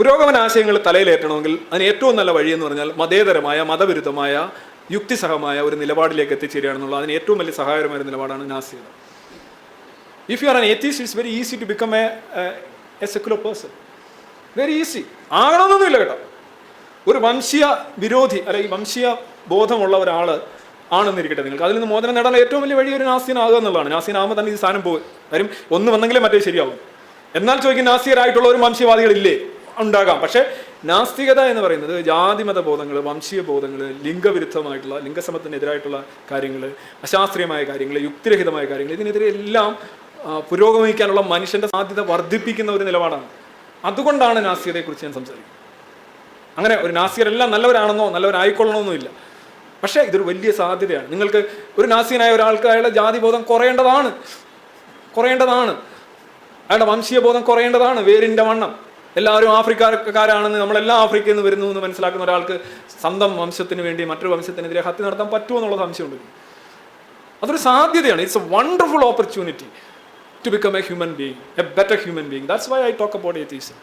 പുരോഗമന ആശയങ്ങൾ തലയിലേറ്റണമെങ്കിൽ അതിന് ഏറ്റവും നല്ല വഴി എന്ന് പറഞ്ഞാൽ മതേതരമായ മതവിരുദ്ധമായ യുക്തിസഹമായ ഒരു നിലപാടിലേക്ക് എത്തിച്ചേരുകയാണെന്നുള്ള അതിന് ഏറ്റവും വലിയ സഹായകരമായ ഒരു നിലപാടാണ് നാസിയത് if you are an atheist it's very easy to become a a secular person very easy ആകണമെന്നൊന്നുമില്ല കേട്ടോ. ഒരു വംശീയ വിരോധി അല്ലെങ്കിൽ വംശീയ ബോധമുള്ള ഒരാൾ ആണെന്നിരിക്കട്ടെ നിങ്ങൾക്ക്. അതിൽ നിന്ന് മോചനം നേടാൻ ഏറ്റവും വലിയ വഴി ഒരു നാസ്തിയനാകുക എന്നുള്ളതാണ്. നാസ്തിയനാകുമ്പോൾ തന്നെ ഈ സ്ഥാനം പോകും കാര്യം ഒന്ന് വന്നെങ്കിലേ മറ്റേ ശരിയാകും എന്നാൽ ചോദിക്കും നാസിയരായിട്ടുള്ള ഒരു വംശീയവാദികളില്ലേ? ഉണ്ടാകാം. പക്ഷേ നാസ്തികത എന്ന് പറയുന്നത് ജാതിമത ബോധങ്ങൾ വംശീയ ബോധങ്ങൾ ലിംഗവിരുദ്ധമായിട്ടുള്ള ലിംഗസമത്തിനെതിരായിട്ടുള്ള കാര്യങ്ങൾ അശാസ്ത്രീയമായ കാര്യങ്ങൾ യുക്തിരഹിതമായ കാര്യങ്ങൾ ഇതിനെതിരെ എല്ലാം പുരോഗമിക്കാനുള്ള മനുഷ്യന്റെ സാധ്യത വർദ്ധിപ്പിക്കുന്ന ഒരു നിലപാടാണ്. അതുകൊണ്ടാണ് നാസ്തികതയെക്കുറിച്ച് ഞാൻ സംസാരിക്കുന്നത്. അങ്ങനെ ഒരു നാസ്തികരെല്ലാം നല്ലവരാണെന്നോ നല്ലവരായിക്കൊള്ളണമെന്നോ ഇല്ല പക്ഷേ ഇതൊരു വലിയ സാധ്യതയാണ്. നിങ്ങൾക്ക് ഒരു നാസികനായ ഒരാൾക്ക് അയാളുടെ ജാതിബോധം കുറയേണ്ടതാണ്. കുറയേണ്ടതാണ്. അയാളുടെ വംശീയ ബോധം കുറയേണ്ടതാണ്. വേരിന്റെ വണ്ണം. എല്ലാവരും ആഫ്രിക്കക്കാരാണെന്ന് നമ്മളെല്ലാം ആഫ്രിക്കയിൽ നിന്ന് വരുന്നു എന്ന് മനസ്സിലാക്കുന്ന ഒരാൾക്ക് സ്വന്തം വംശത്തിന് വേണ്ടി മറ്റൊരു വംശത്തിനെതിരെ ഹത്യ നടത്താൻ പറ്റുമോ എന്നുള്ള സംശയമുണ്ട്. അതൊരു സാധ്യതയാണ്. It's a wonderful opportunity to become a human being a better human being that's why I talk about atheism